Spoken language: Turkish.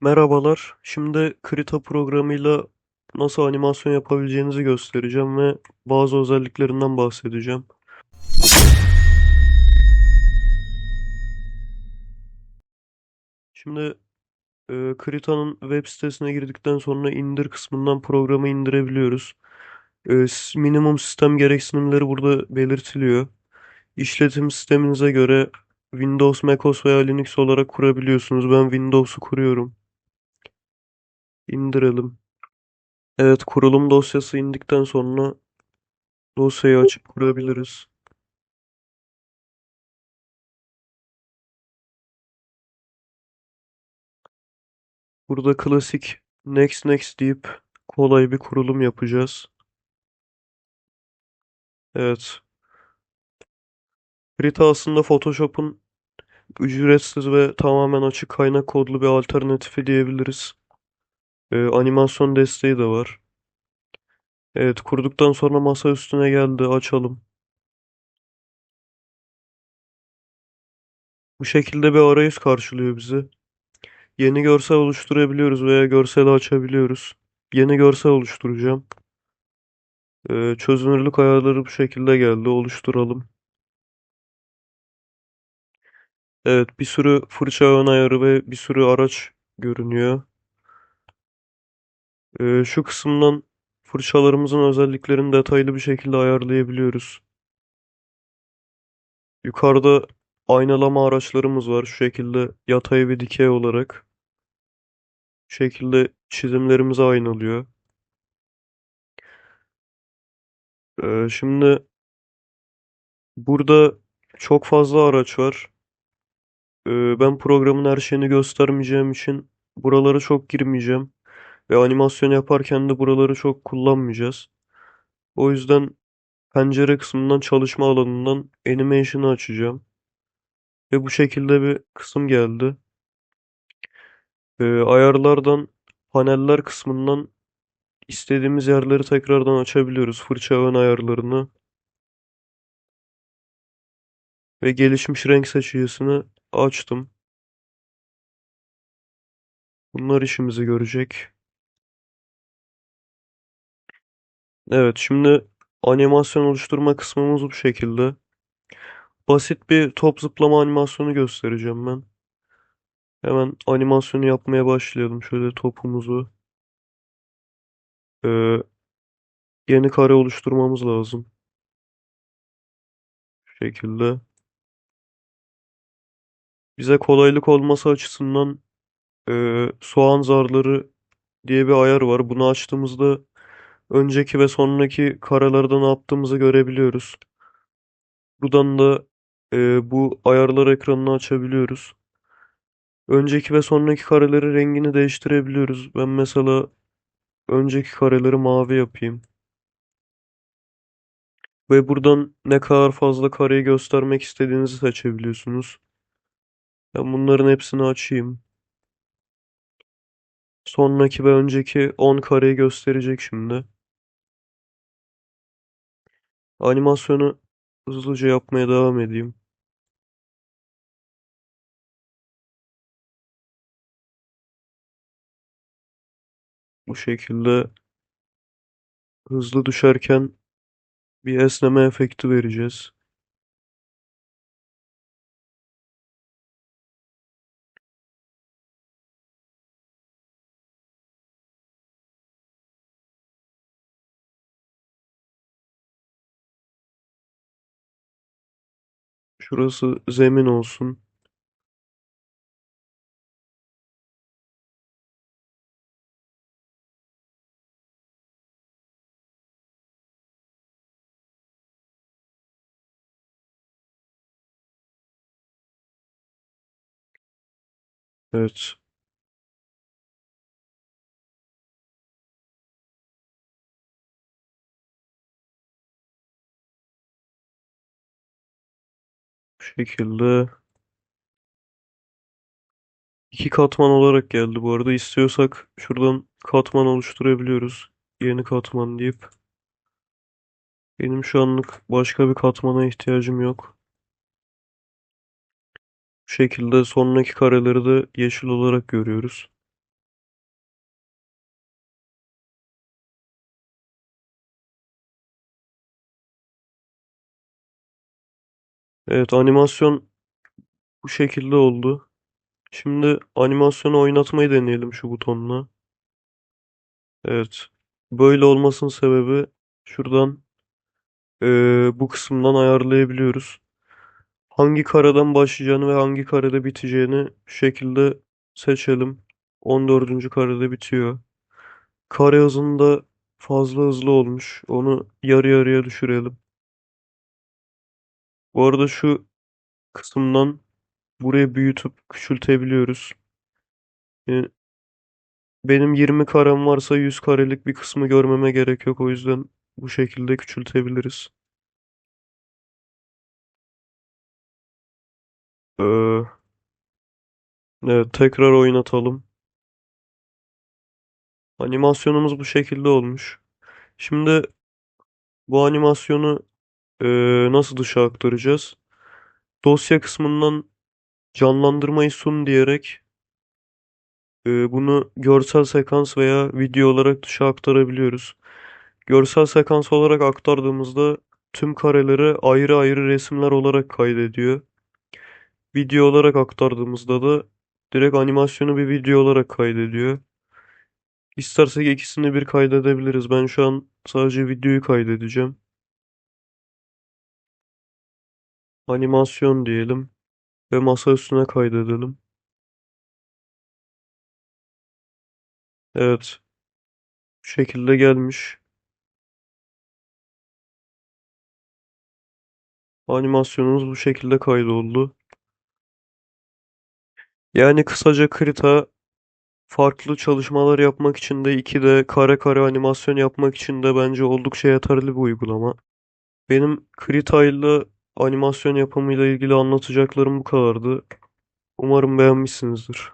Merhabalar. Şimdi Krita programıyla nasıl animasyon yapabileceğinizi göstereceğim ve bazı özelliklerinden bahsedeceğim. Şimdi e, Krita'nın web sitesine girdikten sonra indir kısmından programı indirebiliyoruz. E, minimum sistem gereksinimleri burada belirtiliyor. İşletim sisteminize göre Windows, macOS veya Linux olarak kurabiliyorsunuz. Ben Windows'u kuruyorum. İndirelim. Evet, kurulum dosyası indikten sonra dosyayı açıp kurabiliriz. Burada klasik next next deyip kolay bir kurulum yapacağız. Evet. Krita aslında Photoshop'un ücretsiz ve tamamen açık kaynak kodlu bir alternatifi diyebiliriz. Ee, animasyon desteği de var. Evet, kurduktan sonra masa üstüne geldi. Açalım. Bu şekilde bir arayüz karşılıyor bizi. Yeni görsel oluşturabiliyoruz veya görseli açabiliyoruz. Yeni görsel oluşturacağım. Ee, çözünürlük ayarları bu şekilde geldi. Oluşturalım. Evet, bir sürü fırça ön ayarı ve bir sürü araç görünüyor. Ee, şu kısımdan fırçalarımızın özelliklerini detaylı bir şekilde ayarlayabiliyoruz. Yukarıda aynalama araçlarımız var. Şu şekilde yatay ve dikey olarak. Şu şekilde çizimlerimizi aynalıyor. Ee, şimdi burada çok fazla araç var. Ee, ben programın her şeyini göstermeyeceğim için buralara çok girmeyeceğim. Ve animasyon yaparken de buraları çok kullanmayacağız. O yüzden pencere kısmından çalışma alanından animation'ı açacağım. Ve bu şekilde bir kısım geldi. Ee, ayarlardan paneller kısmından istediğimiz yerleri tekrardan açabiliyoruz. Fırça ön ayarlarını ve gelişmiş renk seçicisini açtım. Bunlar işimizi görecek. Evet, şimdi animasyon oluşturma kısmımız bu şekilde. Basit bir top zıplama animasyonu göstereceğim ben. Hemen animasyonu yapmaya başlayalım. Şöyle topumuzu Ee, yeni kare oluşturmamız lazım. Şu şekilde. Bize kolaylık olması açısından ee, soğan zarları diye bir ayar var. Bunu açtığımızda önceki ve sonraki karelerden ne yaptığımızı görebiliyoruz. Buradan da ee, bu ayarlar ekranını açabiliyoruz. Önceki ve sonraki karelerin rengini değiştirebiliyoruz. Ben mesela önceki kareleri mavi yapayım. Ve buradan ne kadar fazla kareyi göstermek istediğinizi seçebiliyorsunuz. Ben bunların hepsini açayım. Sonraki ve önceki 10 kareyi gösterecek şimdi. Animasyonu hızlıca yapmaya devam edeyim. Bu şekilde hızlı düşerken bir esneme efekti vereceğiz. Şurası zemin olsun. Evet. Şekilde iki katman olarak geldi bu arada. İstiyorsak şuradan katman oluşturabiliyoruz. Yeni katman deyip. Benim şu anlık başka bir katmana ihtiyacım yok. Şekilde sonraki kareleri de yeşil olarak görüyoruz. Evet animasyon bu şekilde oldu. Şimdi animasyonu oynatmayı deneyelim şu butonla. Evet. Böyle olmasının sebebi şuradan eee, bu kısımdan ayarlayabiliyoruz. Hangi kareden başlayacağını ve hangi karede biteceğini şu şekilde seçelim. 14. karede bitiyor. Kare hızında fazla hızlı olmuş. Onu yarı yarıya düşürelim. Bu arada şu kısımdan burayı büyütüp küçültebiliyoruz. Yani benim 20 karem varsa 100 karelik bir kısmı görmeme gerek yok. O yüzden bu şekilde küçültebiliriz. Ee, evet tekrar oynatalım. Animasyonumuz bu şekilde olmuş. Şimdi bu animasyonu eee, nasıl dışa aktaracağız? Dosya kısmından canlandırmayı sun diyerek eee, bunu görsel sekans veya video olarak dışa aktarabiliyoruz. Görsel sekans olarak aktardığımızda tüm kareleri ayrı ayrı resimler olarak kaydediyor. Video olarak aktardığımızda da direkt animasyonu bir video olarak kaydediyor. İstersek ikisini bir kaydedebiliriz. Ben şu an sadece videoyu kaydedeceğim. Animasyon diyelim ve masa üstüne kaydedelim. Evet, bu şekilde gelmiş. Animasyonumuz bu şekilde kaydoldu. Yani kısaca Krita farklı çalışmalar yapmak için de 2D kare kare animasyon yapmak için de bence oldukça yeterli bir uygulama. Benim Krita ile animasyon yapımıyla ilgili anlatacaklarım bu kadardı. Umarım beğenmişsinizdir.